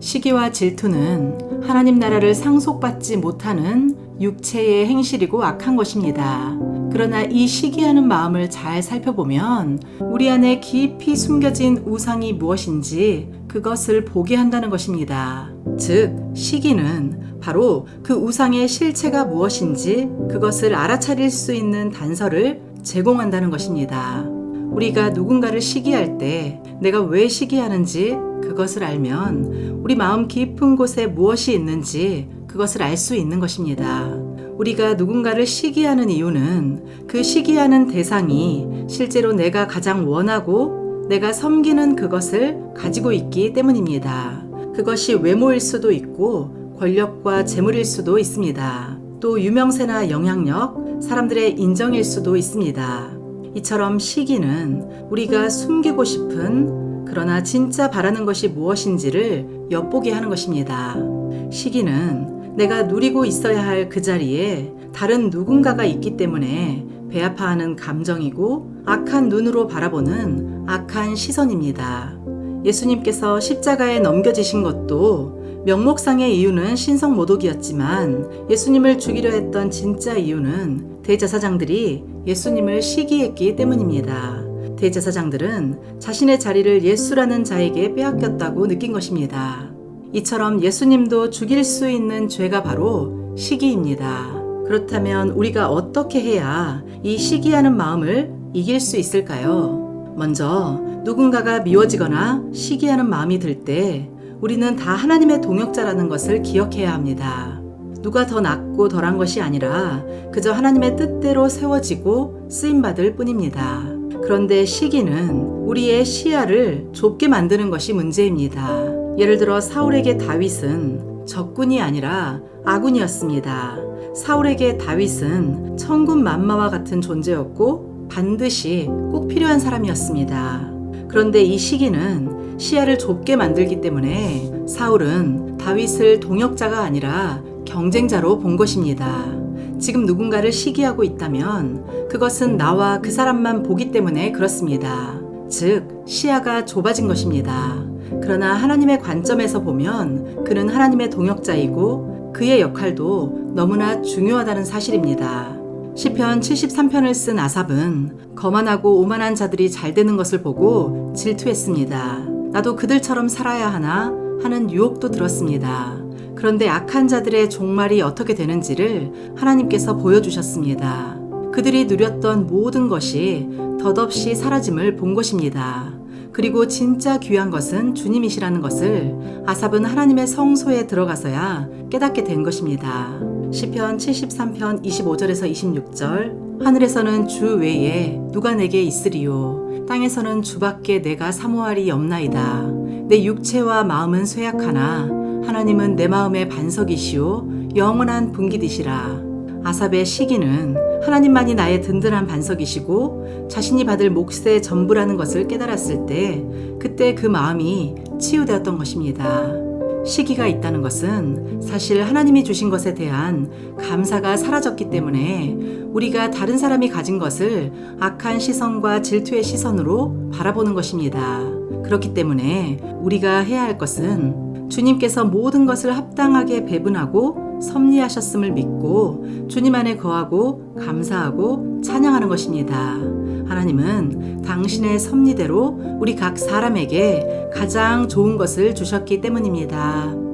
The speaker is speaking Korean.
시기와 질투는 하나님 나라를 상속받지 못하는 육체의 행실이고 악한 것입니다. 그러나 이 시기하는 마음을 잘 살펴보면 우리 안에 깊이 숨겨진 우상이 무엇인지 그것을 보게 한다는 것입니다. 즉, 시기는 바로 그 우상의 실체가 무엇인지 그것을 알아차릴 수 있는 단서를 제공한다는 것입니다. 우리가 누군가를 시기할 때 내가 왜 시기하는지 그것을 알면 우리 마음 깊은 곳에 무엇이 있는지 그것을 알 수 있는 것입니다. 우리가 누군가를 시기하는 이유는 그 시기하는 대상이 실제로 내가 가장 원하고 내가 섬기는 그것을 가지고 있기 때문입니다. 그것이 외모일 수도 있고 권력과 재물일 수도 있습니다. 또 유명세나 영향력, 사람들의 인정일 수도 있습니다. 이처럼 시기는 우리가 숨기고 싶은 그러나 진짜 바라는 것이 무엇인지를 엿보게 하는 것입니다. 시기는 내가 누리고 있어야 할 그 자리에 다른 누군가가 있기 때문에 배아파하는 감정이고 악한 눈으로 바라보는 악한 시선입니다. 예수님께서 십자가에 넘겨지신 것도 명목상의 이유는 신성 모독이었지만 예수님을 죽이려 했던 진짜 이유는 대제사장들이 예수님을 시기했기 때문입니다. 대제사장들은 자신의 자리를 예수라는 자에게 빼앗겼다고 느낀 것입니다. 이처럼 예수님도 죽일 수 있는 죄가 바로 시기입니다. 그렇다면 우리가 어떻게 해야 이 시기하는 마음을 이길 수 있을까요? 먼저 누군가가 미워지거나 시기하는 마음이 들 때 우리는 다 하나님의 동역자라는 것을 기억해야 합니다. 누가 더 낫고 덜한 것이 아니라 그저 하나님의 뜻대로 세워지고 쓰임받을 뿐입니다. 그런데 시기는 우리의 시야를 좁게 만드는 것이 문제입니다. 예를 들어 사울에게 다윗은 적군이 아니라 아군이었습니다. 사울에게 다윗은 천군 만마와 같은 존재였고 반드시 꼭 필요한 사람이었습니다. 그런데 이 시기는 시야를 좁게 만들기 때문에 사울은 다윗을 동역자가 아니라 경쟁자로 본 것입니다. 지금 누군가를 시기하고 있다면 그것은 나와 그 사람만 보기 때문에 그렇습니다. 즉, 시야가 좁아진 것입니다. 그러나 하나님의 관점에서 보면 그는 하나님의 동역자이고 그의 역할도 너무나 중요하다는 사실입니다. 시편 73편을 쓴 아삽은 거만하고 오만한 자들이 잘 되는 것을 보고 질투했습니다. 나도 그들처럼 살아야 하나 하는 유혹도 들었습니다. 그런데 악한 자들의 종말이 어떻게 되는지를 하나님께서 보여주셨습니다. 그들이 누렸던 모든 것이 덧없이 사라짐을 본 것입니다. 그리고 진짜 귀한 것은 주님이시라는 것을 아삽은 하나님의 성소에 들어가서야 깨닫게 된 것입니다. 시편 73편 25절에서 26절. 하늘에서는 주 외에 누가 내게 있으리요? 땅에서는 주밖에 내가 사모할이 없나이다. 내 육체와 마음은 쇠약하나 하나님은 내 마음의 반석이시오. 영원한 분기디시라. 아삽의 시기는 하나님만이 나의 든든한 반석이시고 자신이 받을 몫의 전부라는 것을 깨달았을 때 그때 그 마음이 치유되었던 것입니다. 시기가 있다는 것은 사실 하나님이 주신 것에 대한 감사가 사라졌기 때문에 우리가 다른 사람이 가진 것을 악한 시선과 질투의 시선으로 바라보는 것입니다. 그렇기 때문에 우리가 해야 할 것은 주님께서 모든 것을 합당하게 배분하고 섭리하셨음을 믿고 주님 안에 거하고 감사하고 찬양하는 것입니다. 하나님은 당신의 섭리대로 우리 각 사람에게 가장 좋은 것을 주셨기 때문입니다.